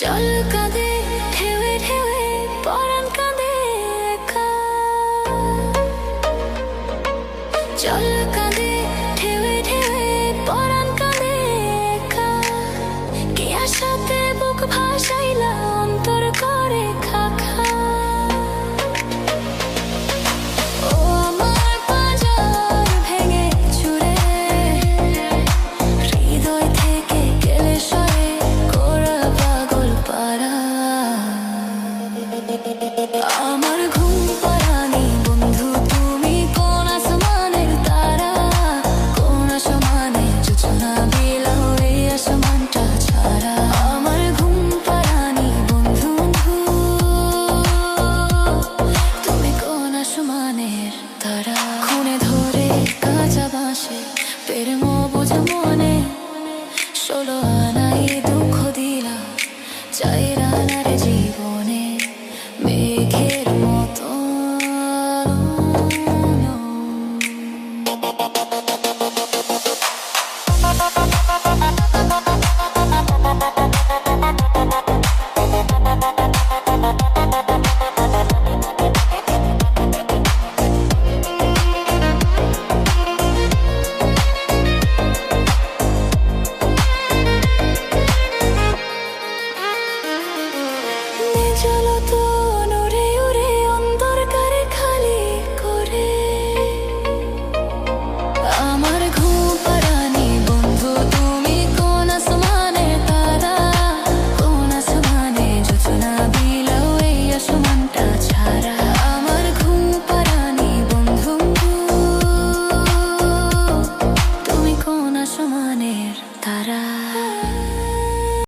জল কাঁদে ঢেউে ঢেউে পরাণ কাঁদে একা। জল কাঁদে ঢেউে ঢেউে পরাণ কাঁদে একা। কে আশাতে বুক ভাসাইলাম? চলো আনাই দুঃখ দিলা চাই রানার জীবন shallow